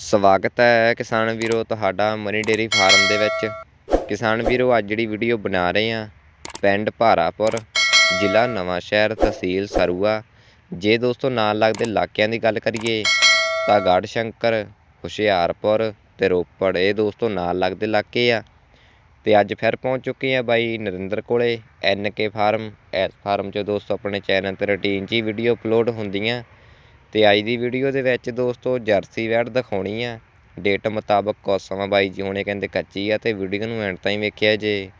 ਸਵਾਗਤ ਹੈ ਕਿਸਾਨ ਵੀਰੋ ਤੁਹਾਡਾ ਮਨੀ ਡੇਅਰੀ ਫਾਰਮ ਦੇ ਵਿੱਚ। ਕਿਸਾਨ ਵੀਰੋ, ਅੱਜ ਜਿਹੜੀ ਵੀਡੀਓ ਬਣਾ ਰਹੇ ਆ ਪਿੰਡ ਭਾਰਾਪੁਰ, ਜ਼ਿਲ੍ਹਾ ਨਵਾਂ ਸ਼ਹਿਰ, ਤਹਿਸੀਲ ਸਰੂਆ। ਜੇ ਦੋਸਤੋ ਨਾਲ ਲੱਗਦੇ ਇਲਾਕਿਆਂ ਦੀ ਗੱਲ ਕਰੀਏ, ਤਾਂ ਗੜ੍ਹ ਸ਼ੰਕਰ ਹੁਸ਼ਿਆਰਪੁਰ ਤੇ ਰੋਪੜ, ਇਹ ਦੋਸਤੋ ਨਾਲ ਲੱਗਦੇ ਇਲਾਕੇ ਆ। ਤੇ ਅੱਜ ਫਿਰ ਪਹੁੰਚ ਚੁੱਕੇ ਆ ਬਾਈ ਨਰਿੰਦਰ ਕੋਲੇ ਐਨ ਕੇ ਫਾਰਮ ਇਸ ਫਾਰਮ 'ਚ ਦੋਸਤੋ ਆਪਣੇ ਚੈਨਲ ਤੇ ਰੂਟੀਨ 'ਚ ਹੀ ਵੀਡੀਓ ਅਪਲੋਡ ਹੁੰਦੀਆਂ। ਅਤੇ ਅੱਜ ਦੀ ਵੀਡੀਓ ਦੇ ਵਿੱਚ ਦੋਸਤੋ ਜਰਸੀ ਵੈੜ ਦਿਖਾਉਣੀ ਆ। ਡੇਟ ਮੁਤਾਬਕ ਕੌਸਮਾ ਬਾਈ ਜੀ, ਹੁਣੇ ਕਹਿੰਦੇ ਕੱਚੀ ਆ ਤੇ ਵੀਡੀਓ ਨੂੰ ਐਂਡ ਤਾਈਂ ਵੇਖਿਆ ਜੇ।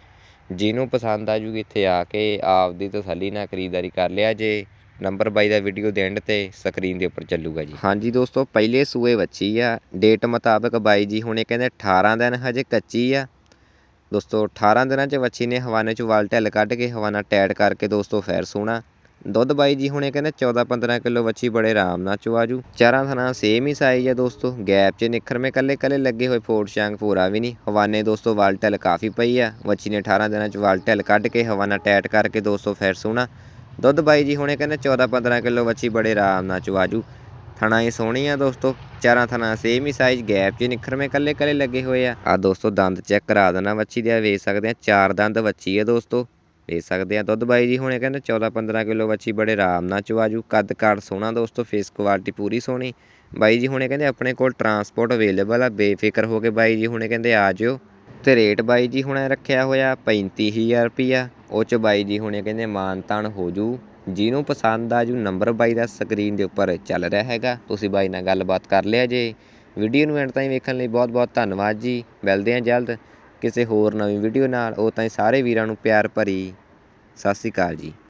ਜਿਹਨੂੰ ਪਸੰਦ ਆ ਜੂਗੀ ਇੱਥੇ ਆ ਕੇ ਆਪਦੀ ਤਸੱਲੀ ਨਾਲ ਖਰੀਦਦਾਰੀ ਕਰ ਲਿਆ ਜੇ। ਨੰਬਰ ਬਾਈ ਦਾ ਵੀਡੀਓ ਦੇ ਐਂਡ ਤੇ ਸਕਰੀਨ ਦੇ ਉੱਪਰ ਚੱਲੂਗਾ ਜੀ। ਹਾਂਜੀ ਦੋਸਤੋ, ਪਹਿਲੇ ਸੂਏ ਵੱਛੀ ਆ। ਡੇਟ ਮੁਤਾਬਕ ਬਾਈ ਜੀ, ਹੁਣੇ ਕਹਿੰਦੇ 18 ਦਿਨ ਹਜੇ ਕੱਚੀ ਆ। ਦੋਸਤੋ 18 ਦਿਨਾਂ 'ਚ ਵੱਛੀ ਨੇ ਹਵਾਨੇ 'ਚ ਵਾਲ ਢਿੱਲ ਕੱਢ ਕੇ, ਹਵਾਨਾ ਟੈਟ ਕਰਕੇ ਦੋਸਤੋ ਫੈਰ ਸੋਣਾ। ਦੁੱਧ ਬਾਈ ਜੀ ਹੁਣੇ ਕਹਿੰਦੇ 14 15 ਕਿਲੋ ਵੱਛੀ ਬੜੇ ਆਰਾਮ ਨਾਲ ਚਵਾਜੂ ਚਾਰਾਂ ਥਣਾ ਸੇਮ ਹੀ ਸਾਈਜ਼ ਆ ਦੋਸਤੋ। ਗੈਪ 'ਚ ਨਿਖਰਵੇਂ ਕੱਲੇ ਕੱਲੇ ਲੱਗੇ ਹੋਏ ਫੋਰ ਸ਼ਾਂਗ ਪੂਰਾ ਵੀ ਨਹੀਂ। ਹਵਾਨੇ ਦੋਸਤੋ ਵਾਲ ਢਿੱਲ ਕਾਫੀ ਪਈ ਆ। ਵੱਛੀ ਨੇ 18 ਦਿਨਾਂ 'ਚ ਵਾਲ ਢਿੱਲ ਕੱਢ ਕੇ ਹਵਾਨਾ ਟੈਟ ਕਰਕੇ ਦੋਸਤੋ ਫੇਰ ਸੋਣਾ ਦੁੱਧ ਬਾਈ ਜੀ ਹੁਣੇ ਕਹਿੰਦੇ 14 15 ਕਿਲੋ ਵੱਛੀ ਬੜੇ ਆਰਾਮ ਨਾਲ ਚਵਾਜੂ ਥਣਾ ਹੀ ਸੋਹਣੀ ਆ ਦੋਸਤੋ। ਚਾਰਾਂ ਥਣਾ ਸੇਮ ਹੀ ਸਾਈਜ਼ ਗੈਪ 'ਚ ਨਿਖਰਵੇਂ ਕੱਲੇ ਕੱਲੇ ਲੱਗੇ ਹੋਏ ਆ। ਆ ਦੋਸਤੋ ਦੰਦ ਚੈੱਕ ਕਰਾ ਦੇਣਾ ਵੱਛੀ ਦੇ ਵੇਖ ਸਕਦੇ ਆ, ਚਾਰ ਦੰਦ ਵੱਛੀ ਆ ਦੋਸਤੋ। ਵੇਖ ਸਕਦੇ ਆ। ਦੁੱਧ ਬਾਈ ਜੀ ਹੁਣੇ ਕਹਿੰਦੇ 14 15 ਕਿਲੋ ਬੱਚੀ ਬੜੇ ਆਰਾਮ ਨਾਲ ਚਵਾਜੂ ਕੱਦ ਕਾਠ ਸੋਹਣਾ ਦੋਸਤੋ ਫੇਸ ਕੁਆਲਿਟੀ ਪੂਰੀ ਸੋਹਣੀ। ਬਾਈ ਜੀ ਹੁਣੇ ਕਹਿੰਦੇ ਆਪਣੇ ਕੋਲ ਟਰਾਂਸਪੋਰਟ ਅਵੇਲੇਬਲ ਆ, ਬੇਫਿਕਰ ਹੋ ਕੇ ਬਾਈ ਜੀ ਹੁਣੇ ਕਹਿੰਦੇ ਆ ਜਿਓ। ਤੇ ਰੇਟ ਬਾਈ ਜੀ ਹੁਣੇ ਰੱਖਿਆ ਹੋਇਆ 35000 ਰੁਪਿਆ ਉਹ ਚ ਬਾਈ ਜੀ ਹੁਣੇ ਕਹਿੰਦੇ ਮਾਨ ਤਾਨ ਹੋ ਜੂ। ਜਿਹਨੂੰ ਪਸੰਦ ਆ ਜੂ ਨੰਬਰ ਬਾਈ ਦਾ ਸਕਰੀਨ ਦੇ ਉੱਪਰ ਚੱਲ ਰਿਹਾ ਹੈਗਾ। ਤੁਸੀਂ ਬਾਈ ਨਾਲ ਗੱਲਬਾਤ ਕਰ ਲਿਆ ਜੇ। ਵੀਡੀਓ ਨੂੰ ਐਂਡ ਤਾਈਂ ਵੇਖਣ ਲਈ ਬਹੁਤ ਬਹੁਤ ਧੰਨਵਾਦ ਜੀ। ਮਿਲਦੇ ਹਾਂ ਜਲਦ। ਕਿਸੇ ਹੋਰ ਨਵੀਂ ਵੀਡੀਓ ਨਾਲ, ਉਹ ਤਾਈਂ ਸਾਰੇ ਵੀਰਾਂ ਨੂੰ ਪਿਆਰ ਭਰੀ ਸਤਿ ਸ਼੍ਰੀ ਅਕਾਲ ਜੀ।